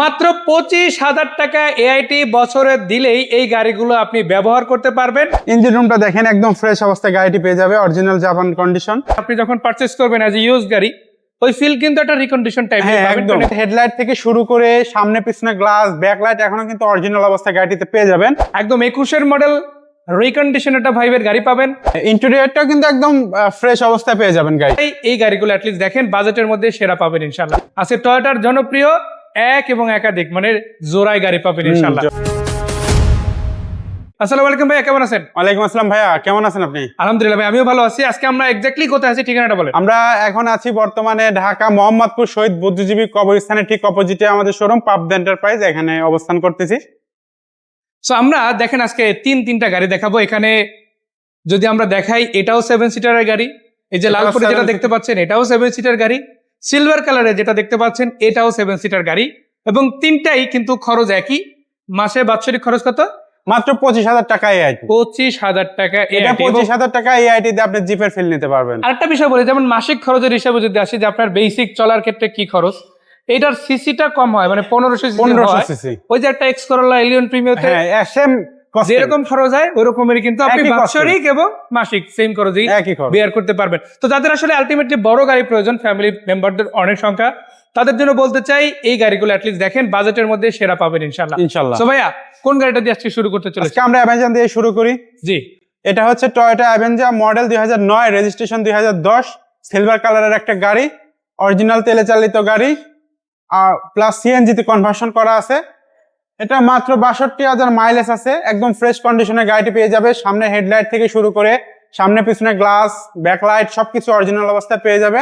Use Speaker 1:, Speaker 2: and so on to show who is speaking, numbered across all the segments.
Speaker 1: মাত্র পঁচিশ হাজার টাকা এআইটি বছরে দিলেই এই গাড়িগুলো আপনি ব্যবহার করতে পারবেন।
Speaker 2: ইঞ্জিন রুমটা দেখেন একদম ফ্রেশ অবস্থায় গাড়িটি পেয়ে যাবে অরিজিনাল জাপান কন্ডিশন
Speaker 1: আপনি যখন পারচেস করবেন অ্যাজ ইউজ গাড়ি ওই ফিল কিন্তু একটা রিকন্ডিশন টাইপ
Speaker 2: একদম। হেডলাইট থেকে শুরু করে সামনে পিছনে গ্লাস ব্যাকলাইট এখনও কিন্তু অরিজিনাল অবস্থায় গাড়িটিতে পেয়ে যাবেন।
Speaker 1: একদম একুশের মডেল রিকন্ডিশন একটা ভাইবের গাড়ি পাবেন।
Speaker 2: ইন্টেরিয়রটাও কিন্তু একদম ফ্রেশ অবস্থায় পেয়ে যাবেন গাড়ি।
Speaker 1: এই এই গাড়িগুলো অ্যাটলিস্ট দেখেন বাজেটের মধ্যে সেরা পাবেন ইনশাল্লাহ আছে টয়োটার জনপ্রিয় এক এবং একাধিক মানে জোড়ায় গাড়ি পাবেন ইনশাল্লাহ আসসালামু আলাইকুম ভাইয়া কেমন আছেন?
Speaker 2: ওয়ালাইকুম আসসালাম ভাইয়া কেমন আছেন আপনি?
Speaker 1: আলহামদুলিল্লাহ ভাই আমিও ভালো আছি। আজকে আমরা এক্স্যাক্টলি কোথায় আছি ঠিকানাটা বলেন।
Speaker 2: আমরা এখন আছি বর্তমানে ঢাকা মোহাম্মদপুর শহীদ বুদ্ধিজীবী কবরস্থানের ঠিক অপোজিটে আমাদের শোরুম পাবদ এন্টারপ্রাইজ এখানে অবস্থান করতেছি।
Speaker 1: সো আমরা দেখেন আজকে তিন তিনটা গাড়ি দেখাবো। এখানে যদি আমরা দেখাই এটাও সেভেন সিটারের গাড়ি। এই যে লালপুরে যেটা দেখতে পাচ্ছেন এটাও সেভেন সিটার গাড়ি। সিলভার কালারে যেটা দেখতে পাচ্ছেন এটাও সেভেন সিটার গাড়ি এবং তিনটাই কিন্তু খরচ একই। মাসে বাৎসরিক খরচ কত?
Speaker 2: মাত্র পঁচিশ হাজার টাকা এআইটি
Speaker 1: পঁচিশ হাজার টাকা
Speaker 2: এটা পঁচিশ হাজার টাকা এআইটি দিয়ে আপনি জিপের ফিল নিতে পারবেন।
Speaker 1: আরেকটা বিষয় বলি যেমন মাসিক খরচের হিসাবে যদি আসি যে আপনার বেসিক চলার ক্ষেত্রে কি খরচ এটার সিসিটা কম হয় মানে পনেরোশো
Speaker 2: পনেরোশো
Speaker 1: সিসি ওই যে একটা এক্স করোলা এলিয়ন প্রিমিয়াতে
Speaker 2: হ্যাঁ সেম
Speaker 1: যেরকম খরচ হয় ওই রকমেরই কিন্তু আপনি বাৎসরিক এবং মাসিক সেম খরচই
Speaker 2: খরচ।
Speaker 1: বেয়ার করতে পারবেন। তো যাদের আসলে আলটিমেটলি বড় গাড়ি প্রয়োজন ফ্যামিলি মেম্বারদের অনেক সংখ্যা তাদের জন্য বলতে চাই এই গাড়িগুলো অ্যাটলিস্ট দেখেন বাজেটের মধ্যে সেরা পাবেন ইনশাল্লাহ
Speaker 2: ইনশাল্লাহ
Speaker 1: সো ভাইয়া কোন গাড়িটা দিয়ে আজকে শুরু করতে চলেছে
Speaker 2: আজকে আমরা অ্যাভেঞ্জার দিয়ে শুরু করি।
Speaker 1: জি।
Speaker 2: এটা হচ্ছে টয়োটা অ্যাভেঞ্জার মডেল দুই হাজার নয় রেজিস্ট্রেশন দুই হাজার দশ সিলভার কালারের একটা গাড়ি অরিজিনাল তেলে চালিত গাড়ি আর প্লাস সিএনজিতে কনভার্সন করা আছে। এটা মাত্র বাষট্টি হাজার মাইলেজ আছে। একদম ফ্রেশ কন্ডিশনে গাড়িটি পেয়ে যাবে। সামনে হেডলাইট থেকে শুরু করে সামনে পিছনে গ্লাস ব্যাকলাইট সবকিছু অরিজিনাল অবস্থায় পেয়ে যাবে।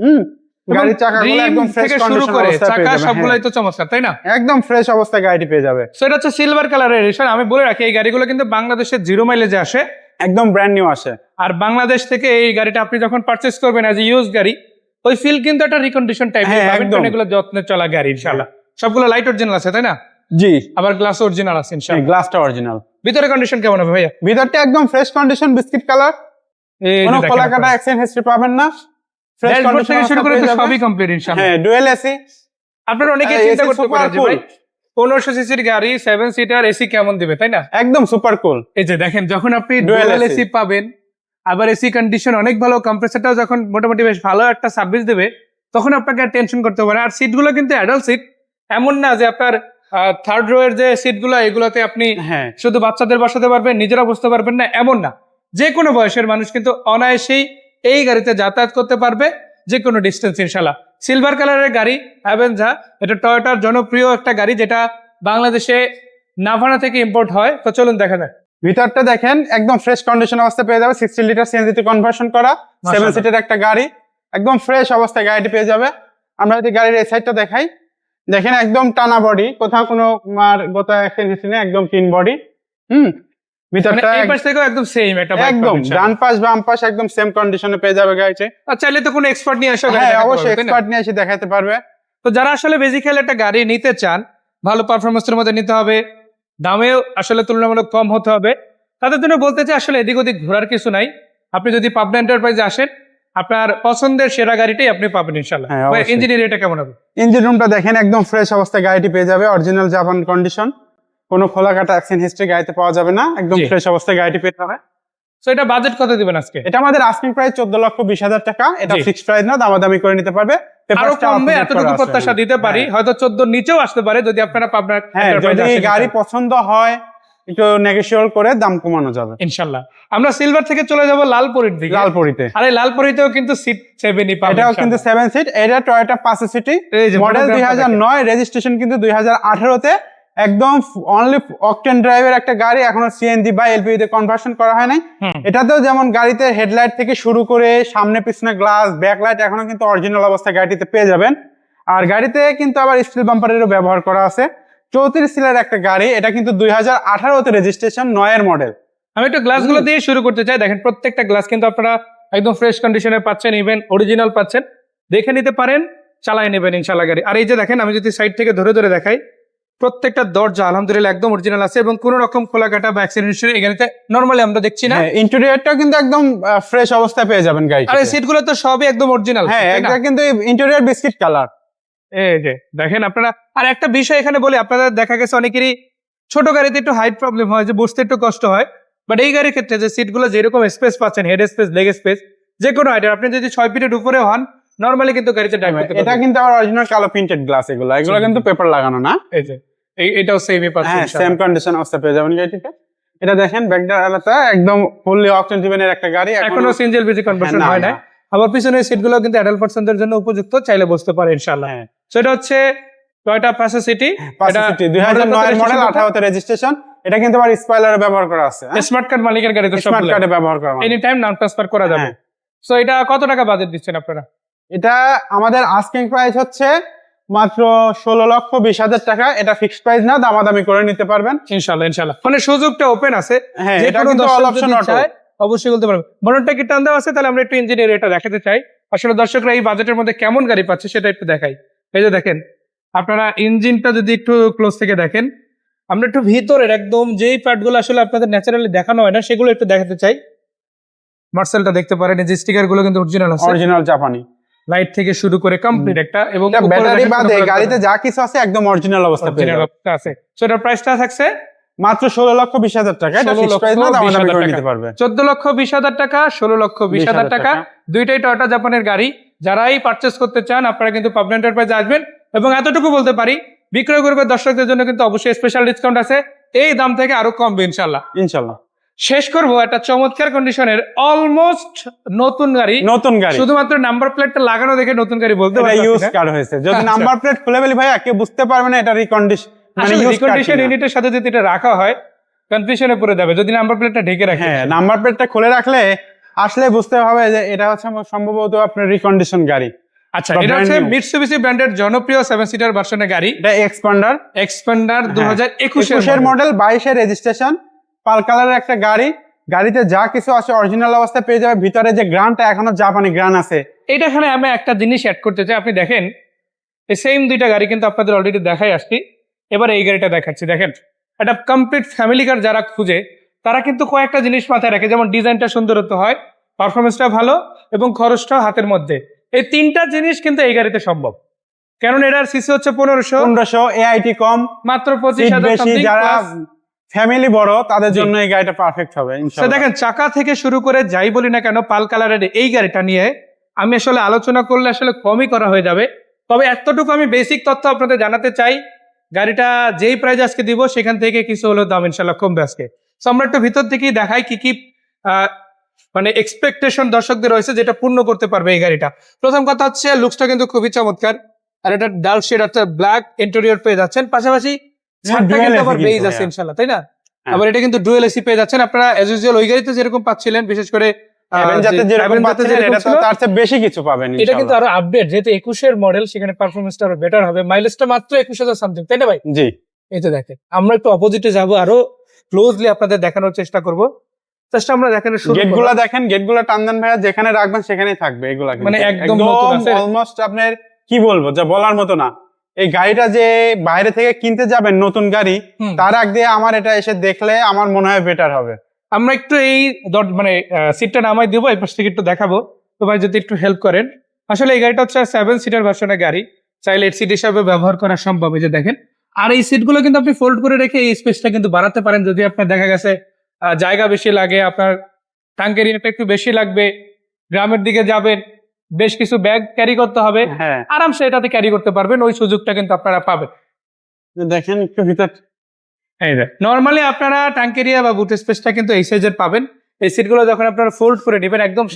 Speaker 2: হুম গাড়ির চাকাগুলো একদম ফ্রেশ
Speaker 1: শুরু করে চাকা সবগুলাই
Speaker 2: হ্যাঁ।
Speaker 1: তো চমৎকার তাই না?
Speaker 2: একদম ফ্রেশ অবস্থায় গাড়িটি পেয়ে যাবে।
Speaker 1: সো এটা হচ্ছে সিলভার কালারের এডিশন আমি বলে রাখি এই গাড়িগুলো কিন্তু বাংলাদেশের জিরো মাইলেজে আসে।
Speaker 2: একদম ব্র্যান্ড নিউ আসে।
Speaker 1: আর বাংলাদেশ থেকে এই গাড়িটা আপনি যখন পারচেস করবেন অ্যাজ ইউজ গাড়ি ওই ফিল কিন্তু একটা রিকন্ডিশন
Speaker 2: হ্যাঁ,
Speaker 1: পাবেন এগুলো যত্নে চলা গাড়ি ইনশাআল্লাহ। সবগুলো লাইট অরিজিনাল আছে তাই না?
Speaker 2: জি।
Speaker 1: আবার গ্লাস অরিজিনাল আছে ইনশাআল্লাহ।
Speaker 2: গ্লাসটা অরিজিনাল
Speaker 1: ভিতরে কন্ডিশন কেমন হবে ভাইয়া?
Speaker 2: ভিতরটা একদম ফ্রেশ কন্ডিশন বিস্কিট কালার কোনো
Speaker 1: দেখেন
Speaker 2: কলা কাটা
Speaker 1: আপনারা।
Speaker 2: অ্যাক্সিডেন্ট হিস্ট্রি পাবেন না। ফ্রেশ কন্ডিশন
Speaker 1: থেকে শুরু করে সবই কমপ্লিট ইনশাআল্লাহ।
Speaker 2: হ্যাঁ ডুয়েল এসি
Speaker 1: আপনারা অনেকে চিন্তা করতে পারেন ভাই পনেরোশো সিসির গাড়ি সেভেন সিটার এসি কেমন দিবে তাই না?
Speaker 2: একদম সুপার কুল
Speaker 1: এই যে দেখেন যখন আপনি ডুয়াল এসি পাবেন আবার এসি কন্ডিশন অনেক ভালো কম্প্রেসারটাও যখন মোটামুটি বেশ ভালো একটা সার্ভিস দেবে তখন আপনাকে টেনশন করতে পারে আর সিটগুলো কিন্তু অ্যাডাল্ট সিট এমন না যে আপনার থার্ড রো এর যে সিটগুলো এগুলোতে আপনি
Speaker 2: হ্যাঁ।
Speaker 1: শুধু বাচ্চাদের বসাতে পারবেন নিজেরা বসতে পারবেন না এমন না। যে কোনো বয়সের মানুষ কিন্তু অনায়াসেই এই গাড়িতে যাতায়াত করতে পারবে যে কোনো ডিস্টেন্স ইনশাল্লাহ সিলভার কালারের গাড়ি অ্যাভেঞ্জা এটা টয়োটার জনপ্রিয় একটা গাড়ি যেটা বাংলাদেশে নাভানা থেকে ইম্পোর্ট হয়। তো চলুন দেখা যাক।
Speaker 2: ভিতরটা দেখেন একদম ফ্রেশ কন্ডিশন অবস্থা পেয়ে যাবে সিক্সটি লিটার সিএনজিতে কনভার্সন করা সেভেন সিটের একটা গাড়ি একদম ফ্রেশ অবস্থায় গাড়িটি পেয়ে যাবে। আমরা যদি গাড়ির এই সাইডটা দেখাই দেখেন একদম টানা বডি কোথাও কোনো মার গোতা নেই একদম ক্লিন বডি হুম?
Speaker 1: মানে
Speaker 2: ভিতরটা
Speaker 1: এই পাশ থেকেও একদম সেম একটা
Speaker 2: একদম ডান পাশ বাম পাশ একদম সেম কন্ডিশনে পেয়ে যাবে গাড়িতে
Speaker 1: আর চাইলে তো কোনো এক্সপার্ট নিয়ে আসো
Speaker 2: হ্যাঁ অবশ্যই এক্সপার্ট নিয়ে এসে দেখাতে পারবে।
Speaker 1: তো যারা আসলে বেসিক্যালি একটা গাড়ি নিতে চান ভালো পারফরমেন্সের মধ্যে নিতে হবে দামেও আসলে তুলনামূলক কম হতে হবে। তাদের জন্য বলতে চাই আসলে এদিক ওদিক ঘোরার কিছু নাই। আপনি যদি পাবনা এন্টারপ্রাইজে আসেন আপনার পছন্দের সেরা গাড়িটাই আপনি পাবেন ইনশাল্লাহ। ইঞ্জিনিয়ার এটা কেমন হবে?
Speaker 2: ইঞ্জিন রুমটা দেখেন একদম ফ্রেশ অবস্থায় গাড়িটি পেয়ে যাবে অরিজিনাল জাপান কন্ডিশন কোনো খোলা কাটা অ্যাক্সিডেন্ট হিস্ট্রি গাড়িতে পাওয়া যাবে না একদম ফ্রেশ অবস্থায় গাড়িটি পেয়ে যাবে।
Speaker 1: তো এটা বাজেট কত দিবেন আজকে?
Speaker 2: এটা আমাদের আস্কিং প্রাইস চোদ্দ লক্ষ বিশ হাজার টাকা। এটা। ফিক্সড প্রাইস না দামাদামি করে নিতে পারবে। আরও
Speaker 1: কমবে এতটুকু প্রত্যাশা দিতে পারি।
Speaker 2: হ্যাঁ।
Speaker 1: হয়তো চোদ্দ নিচেও আসতে পারে যদি আপনারা পাবনা
Speaker 2: হ্যাঁ যদি গাড়ি পছন্দ হয় একটু নেগোসিয়েট করে দাম কমানো যাবে।
Speaker 1: ইনশাল্লাহ। আমরা সিলভার থেকে চলে যাব লালপুরির দিকে।
Speaker 2: লালপুরিতে।
Speaker 1: আরে লালপুরিতেও কিন্তু সিট সেভেনই
Speaker 2: এটাও কিন্তু সেভেন সিট এটা টয়োটা পাঁচ সিটি মডেল দুই হাজার। নয় রেজিস্ট্রেশন কিন্তু দুই হাজার আঠারোতে। একদম অনলি অকটেন ড্রাইভের একটা গাড়ি এখনও সিএনজি বা এলপিজি তে কনভার্সন করা হয় নাই। এটাতেও যেমন গাড়িতে হেডলাইট থেকে শুরু করে সামনে পিছনে গ্লাস ব্যাকলাইট এখনও কিন্তু অরিজিনাল অবস্থায় গাড়িতে পেয়ে যাবেন। আর গাড়িতে কিন্তু আবার স্টিল বাম্পারেরও ব্যবহার করা আছে। চৌত্রিশ সিলের একটা গাড়ি এটা কিন্তু দুই হাজার আঠারোতে রেজিস্ট্রেশন নয়ের মডেল
Speaker 1: আমি একটু গ্লাসগুলো দিয়ে শুরু করতে চাই। দেখেন প্রত্যেকটা গ্লাস কিন্তু আপনারা একদম ফ্রেশ কন্ডিশনে পাচ্ছেন ইভেন অরিজিনাল পাচ্ছেন। দেখে নিতে পারেন চালায় নেবেন ইনশাল্লাহ গাড়ি। আর এই যে দেখেন আমি যদি সাইড থেকে ধরে ধরে দেখাই প্রত্যেকটা দরজা আলহামদুলিল্লাহ একদম অরিজিনাল আছে এবং কোনো রকম খোলা কাটা বা অ্যাক্সিডেন্ট হিস্ট্রি এই গাড়িতে নর্মালি আমরা দেখছি না।
Speaker 2: হ্যাঁ ইন্টেরিয়রটাও কিন্তু একদম ফ্রেশ অবস্থায় পেয়ে যাবেন গাড়ি
Speaker 1: আর এই সিটগুলো তো সবই একদম অরিজিনাল
Speaker 2: হ্যাঁ এটা কিন্তু ইন্টেরিয়র বিস্কিট কালার
Speaker 1: এই যে দেখেন আপনারা আর একটা বিষয় এখানে বলি আপনাদের দেখা গেছে অনেকেরই ছোট গাড়িতে একটু হাইট প্রবলেম হয় যে বসতে একটু কষ্ট হয় বাট এই গাড়ির ক্ষেত্রে যে সিটগুলো যেরকম স্পেস পাচ্ছেন হেড স্পেস লেগ স্পেস যে কোনো হাইটের আপনি যদি ছয় ফিটের উপরে হন নর্মালি কিন্তু গাড়িতে
Speaker 2: এটা কিন্তু আবার অরিজিনাল কালো প্রিন্টেড গ্লাস এগুলো এগুলো কিন্তু পেপার লাগানো না।
Speaker 1: এই যে এটাও সেমই পাচ্ছেন
Speaker 2: হ্যাঁ সেম কন্ডিশন অবস্থা পেয়ে যাবেন গাড়িটিতে। এটা দেখেন ব্যাগটা একদম ফুললি ড্রিভেনের একটা গাড়ি
Speaker 1: এখনও সিঙ্গেল বিজি কনভার্সন
Speaker 2: হ্যাঁ,
Speaker 1: হয় না। আবার পিছনের সিটগুলো কিন্তু অ্যাডাল্ট পার্সনদের জন্য উপযুক্ত চাইলে বসতে পারে ইনশাআল্লাহ।
Speaker 2: হ্যাঁ।
Speaker 1: সেটা হচ্ছে টয়টা প্যাসা সিটি
Speaker 2: নয়ের মডেল রেজিস্ট্রেশন এটা কিন্তু আবার স্পয়লারে ব্যবহার করা আছে
Speaker 1: স্মার্ট কার্ড মালিকের গাড়ি তো
Speaker 2: স্মার্ট কার্ডে ব্যবহার করা।
Speaker 1: এনি টাইম নাম ট্রান্সফার করা যাবে।
Speaker 2: হ্যাঁ।
Speaker 1: সো এটা কত টাকা বাজেট দিচ্ছেন আপনারা?
Speaker 2: এটা আমাদের আস্কিং প্রাইস হচ্ছে মাত্র ষোলো লক্ষ বিশ হাজার টাকা। এটা ফিক্সড প্রাইস না দামাদামি করে নিতে পারবেন।
Speaker 1: ইনশাআল্লাহ ইনশাআল্লাহ। মানে সুযোগটা ওপেন আছে।
Speaker 2: হ্যাঁ এটা কিন্তু অল অপশন অটো
Speaker 1: অবশ্যই বলতে পারবেন বনটা কি টান দেওয়া আছে? তাহলে আমরা একটু ইঞ্জিনিয়ার এটা দেখাতে চাই। আসলে দর্শকরা এই বাজেটের মধ্যে কেমন গাড়ি পাচ্ছে সেটা একটু দেখাই। এই যে দেখেন আপনারা ইঞ্জিনটা যদি একটু ক্লোজ থেকে দেখেন আমরা একটু ভিতরের একদম যেই পার্টগুলো আসলে আপনাদের ন্যাচারালি দেখানো হয় না সেগুলো একটু দেখাতে চাই। মার্সেলটা দেখতে পারেন এই যে স্টিকারগুলো কিন্তু অরিজিনাল আছে।
Speaker 2: অরিজিনাল জাপানি
Speaker 1: লাইট থেকে শুরু করে কমপ্লিট একটা এবং
Speaker 2: ব্যাটারি বাদে গাড়িতে যা কিছু আছে একদম অরিজিনাল অবস্থা
Speaker 1: আছে। সো এটার প্রাইসটা থাকছে
Speaker 2: মাত্র ষোলো লক্ষ বিশ হাজার টাকা। এটা
Speaker 1: 16
Speaker 2: ফিক্সড প্রাইস না
Speaker 1: লক্ষ
Speaker 2: দামাদামি
Speaker 1: 20,000
Speaker 2: করে
Speaker 1: টাকা।
Speaker 2: নিতে পারবে।
Speaker 1: চোদ্দ লক্ষ বিশ হাজার টাকা ষোলো লক্ষ বিশ হাজার টাকা। দুইটাই টয়টা জাপানের গাড়ি। যারাই পারচেস করতে চান আপনারা কিন্তু পাবনা এন্টারপ্রাইজে আসবেন। এবং এতটুকু বলতে পারি বিক্রয় করবে দর্শকদের জন্য কিন্তু অবশ্যই স্পেশাল ডিসকাউন্ট আছে। এই দাম থেকে আরও কমবে ইনশাল্লাহ
Speaker 2: ইনশাল্লাহ
Speaker 1: শেষ করব একটা চমৎকার কন্ডিশনের অলমোস্ট নতুন গাড়ি।
Speaker 2: নতুন গাড়ি।
Speaker 1: শুধুমাত্র নাম্বার প্লেটটা লাগানো দেখে নতুন গাড়ি বলতে পারছি
Speaker 2: ইউজ কার হয়েছে। যদি। নাম্বার প্লেট খুলে ফেলি ভাইয়া কেউ বুঝতে পারবে না এটা রিকন্ডিশন মানে
Speaker 1: রিকন্ডিশন ইউনিটের সাথে যদি এটা রাখা হয় কনফিউশনে পড়ে যাবে। যদি নাম্বার প্লেটটা ঢেকে রাখে।
Speaker 2: হ্যাঁ নাম্বার প্লেটটা খুলে রাখলে আসলে বুঝতে হবে যে এটা হচ্ছে সম্ভবত আপনার রিকন্ডিশন গাড়ি।
Speaker 1: আচ্ছা এটা হচ্ছে। মিটসুবিসি ব্র্যান্ডের জনপ্রিয় সেভেন সিটার ভার্সনের গাড়ি।
Speaker 2: এটা এক্সপান্ডার
Speaker 1: এক্সপেন্ডার দু হাজার
Speaker 2: একুশের
Speaker 1: একুশের
Speaker 2: মডেল বাইশের রেজিস্ট্রেশন পাল কালারের একটা গাড়ি। গাড়িতে যা কিছু আছে অরিজিনাল অবস্থায় পেয়ে যাবে। ভিতরে যে গ্রানটা এখনও জাপানি গ্রান আছে।
Speaker 1: এটা এখানে আমি একটা জিনিস অ্যাড করতে চাই। আপনি দেখেন এই সেম দুইটা গাড়ি কিন্তু আপনাদের অলরেডি দেখাই আসছি। এবার এই গাড়িটা দেখাচ্ছি দেখেন। একটা কমপ্লিট ফ্যামিলি কার যারা খুঁজে তারা কিন্তু কয়েকটা জিনিস মাথায় রাখে যেমন ডিজাইনটা সুন্দরত্ব হয় পারফরমেন্সটা ভালো এবং খরচটাও হাতের মধ্যে। এই তিনটা জিনিস কিন্তু এই গাড়িতে সম্ভব। কারণ এটার সিসি হচ্ছে পনেরোশো।
Speaker 2: পনেরোশো এআইটি কম
Speaker 1: মাত্র পঁচিশ হাজার
Speaker 2: যারা ফ্যামিলি বড় তাদের জন্য এই গাড়িটা পারফেক্ট হবে
Speaker 1: দেখেন চাকা থেকে শুরু করে যাই বলি না কেন পাল কালারের এই গাড়িটা নিয়ে আমি আসলে আলোচনা করলে আসলে কমই করা হয়ে যাবে। তবে এতটুকু আমি বেসিক তথ্য আপনাদের জানাতে চাই গাড়িটা যেই প্রাইস আজকে দিব সেখান থেকে কিছু হলেও দাম ইনশাল্লাহ কমবে আজকে। তো আমরা একটু ভিতর থেকেই দেখাই কি কি মানে এক্সপেকটেশন দর্শকদের রয়েছে যেটা পূর্ণ করতে পারবে এই গাড়িটা। প্রথম কথা হচ্ছে লুকসটা কিন্তু খুবই চমৎকার। আর এটা ডাল শেড অর্থাৎ ব্ল্যাক ইন্টেরিয়র পেয়ে যাচ্ছেন। পাশাপাশি ছাদটা
Speaker 2: dual
Speaker 1: কিন্তু আবার বেজ আছে ইনশাল্লাহ তাই না?
Speaker 2: হ্যাঁ।
Speaker 1: আবার এটা কিন্তু ডুয়েল এসি পেয়ে যাচ্ছেন। আপনারা এজ ইউজুয়াল ওই গাড়িতে যেরকম পাচ্ছিলেন বিশেষ করে আহ,
Speaker 2: Avenger তে
Speaker 1: যে-
Speaker 2: যেরকম
Speaker 1: Avenger তে
Speaker 2: পাচ্ছেন,
Speaker 1: যেরকম
Speaker 2: এটা তো
Speaker 1: ছিল,
Speaker 2: তার চেয়ে বেশি কিছু পাবেন
Speaker 1: এটা কিন্তু আরও আপডেট যেহেতু একুশের মডেল সেখানে পারফরমেন্সটা আরও বেটার হবে। মাইলেজটা মাত্র একুশ হাজার সামথিং তাই না ভাই?
Speaker 2: জি।
Speaker 1: এই তো দেখেন আমরা একটু অপোজিটে যাব আরও ক্লোজলি আপনাদের দেখানোর চেষ্টা করব। চেষ্টা আমরা দেখানোর শুরু
Speaker 2: গেট
Speaker 1: করব।
Speaker 2: গুলা দেখেন গেটগুলা ভাইয়া যেখানে রাখবেন সেখানেই থাকবে এগুলা
Speaker 1: মানে একদম
Speaker 2: অলমোস্ট আপনার কি বলব যা বলার মতো না। এই গাড়িটা যে বাইরে থেকে কিনতে যাবেন নতুন গাড়ি তার আগ দিয়ে আমার এটা এসে দেখলে আমার মনে হয় বেটার হবে।
Speaker 1: আমরা একটু এই মানে সিটটা নামাই দেবো এই পাশ থেকে একটু দেখাবো। তো ভাই যদি একটু হেল্প করেন। আসলে এই গাড়িটা হচ্ছে সেভেন সিটার ভার্সনের গাড়ি। চাইলে এইট সিট হিসাবে ব্যবহার করা সম্ভব এই যে দেখেন। আর এই সিটগুলো কিন্তু আপনি ফোল্ড করে রেখে এই স্পেসটা কিন্তু বাড়াতে পারেন। যদি আপনার দেখা গেছে জায়গা বেশি লাগে আপনার ট্যাঙ্কের ইয়েটা একটু বেশি লাগবে গ্রামের দিকে যাবেন বেশ কিছু ব্যাগ ক্যারি করতে হবে।
Speaker 2: হ্যাঁ।
Speaker 1: আরামসে এটাতে ক্যারি করতে পারবেন ওই সুযোগটা কিন্তু আপনারা পাবেন।
Speaker 2: দেখেন একটু ভিতর
Speaker 1: এই নর্মালি আপনারা ট্যাঙ্কেরিয়া বা বুট স্পেসটা কিন্তু এই সাইজের পাবেন। এই সিটগুলো যখন আপনারা ফোল্ড করে নেবেন একদম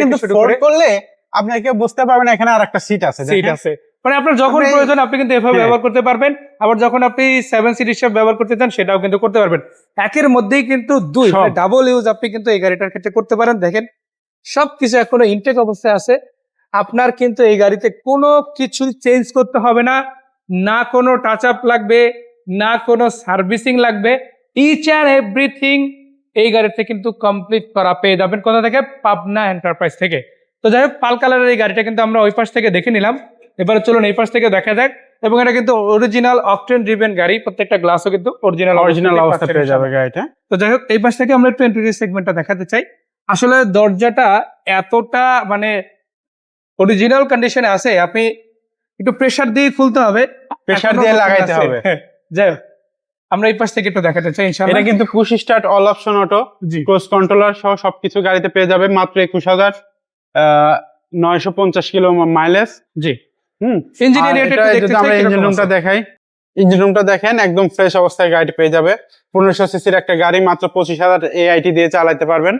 Speaker 2: কিন্তু ফোল্ড
Speaker 1: করে
Speaker 2: করলে আপনাকে বুঝতে পারবেন এখানে আর একটা সিট আছে
Speaker 1: সিট আছে। মানে আপনার যখন প্রয়োজন আপনি কিন্তু এভাবে
Speaker 2: হ্যাঁ।
Speaker 1: ব্যবহার করতে পারবেন। আবার যখন আপনি সেভেন সিট হিসাবে ব্যবহার করতে চান সেটাও কিন্তু করতে পারবেন। একের মধ্যেই কিন্তু দুই ডাবল ইউজ আপনি কিন্তু এই গাড়িটার ক্ষেত্রে করতে পারেন। দেখেন সবকিছু এখনও ইনটেক অবস্থায় আছে। আপনার কিন্তু এই গাড়িতে কোনো কিছু চেঞ্জ করতে হবে না। না কোনো টাচ আপ লাগবে। না কোনো সার্ভিসিং লাগবে। ইচ অ্যান্ড এভরিথিং এই গাড়িতে কিন্তু কমপ্লিট করা পেয়ে যাবেন। কোথা থেকে? পাবনা এন্টারপ্রাইজ থেকে। তো যাই হোক পাল কালারের এই গাড়িটা কিন্তু আমরা ওই পাশ থেকে দেখে নিলাম। এবারে চলুন এই পাশ থেকে দেখা যাক। এবং এটা কিন্তু অরিজিনাল অকটেন ড্রিভেন গাড়ি। প্রত্যেকটা গ্লাসও কিন্তু অরিজিনাল
Speaker 2: অরিজিনাল অবস্থা পেয়ে যাবে গাড়িটা।
Speaker 1: তো যাই হোক এই পাশ থেকে আমরা একটু ইন্টেরিয়র সেগমেন্টটা দেখাতে চাই। আসলে দরজাটা এতটা মানে অরিজিনাল কন্ডিশনে আছে। আপনি একটু প্রেসার দিয়ে খুলতে হবে।
Speaker 2: প্রেসার দিয়ে লাগাইতে। হবে।
Speaker 1: যাই হোক, আমরা এই পাশ থেকে একটু দেখাতে চাই ইনশাআল্লাহ।
Speaker 2: এটা কিন্তু push start all option auto cruise controller সহ সবকিছু গাড়িতে পেয়ে যাবে মাত্র একুশ হাজার নয়শো পঞ্চাশ কিলো মাইলেজ
Speaker 1: জি।
Speaker 2: হুম।
Speaker 1: ইঞ্জিনিয়ার
Speaker 2: আর
Speaker 1: রেট
Speaker 2: এটা যদি আমরা ইঞ্জিন রুমটা দেখাই। ইঞ্জিন রুমটা দেখেন একদম ফ্রেশ অবস্থায় গাড়িটি পেয়ে যাবে। পনেরোশো সিসির একটা গাড়ি মাত্র পঁচিশ হাজার এআইটি দিয়ে চালাতে পারবেন।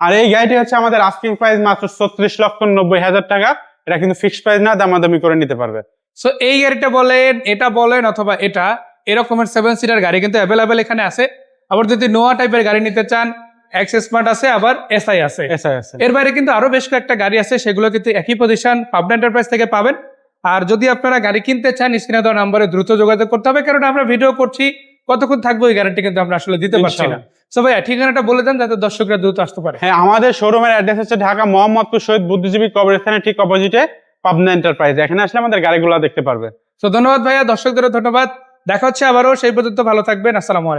Speaker 2: আর এই গাড়িটি হচ্ছে আমাদের আস্কিং প্রাইস মাত্র ছত্রিশ লক্ষ নব্বই হাজার টাকা। এটা কিন্তু ফিক্সড প্রাইস না দামাদামি করে নিতে পারবে।
Speaker 1: সো এই গাড়িটা বলেন এটা বলেন অথবা এটা এরকমের সেভেন সিটার গাড়ি কিন্তু অ্যাভেলেবেল এখানে আছে। আবার যদি নোয়া টাইপের গাড়ি নিতে চান এক্স স্মার্ট আছে আবার এসআই আছে।
Speaker 2: এসআই আছে।
Speaker 1: এর বাইরে কিন্তু আরও বেশ কয়েকটা গাড়ি আছে সেগুলো কিন্তু একই পজিশন পাবনা এন্টারপ্রাইজ থেকে পাবেন। আর যদি আপনারা গাড়ি কিনতে চান স্ক্রিনে দেওয়া নাম্বারে দ্রুত যোগাযোগ করতে হবে কারণ আমরা ভিডিও করছি কতক্ষণ থাকব এই গ্যারান্টি কিন্তু আমরা আসলে দিতে পারছি না। সো ঠিকানাটা বলে দেন যাতে দর্শকরা দ্রুত আসতে পারে।
Speaker 2: হ্যাঁ আমাদের শোরুমের অ্যাড্রেস হচ্ছে ঢাকা মোহাম্মদপুর শহীদ বুদ্ধিজীবী কবরস্থানের ঠিক অপোজিটে পাবনা এন্টারপ্রাইজ এখানে আসলে আমাদের গাড়িগুলো দেখতে পারবে।
Speaker 1: তো ধন্যবাদ ভাইয়া, দর্শকদেরও ধন্যবাদ। দেখা হচ্ছে আবারও, সেই পর্যন্ত ভালো থাকবেন, আসসালামু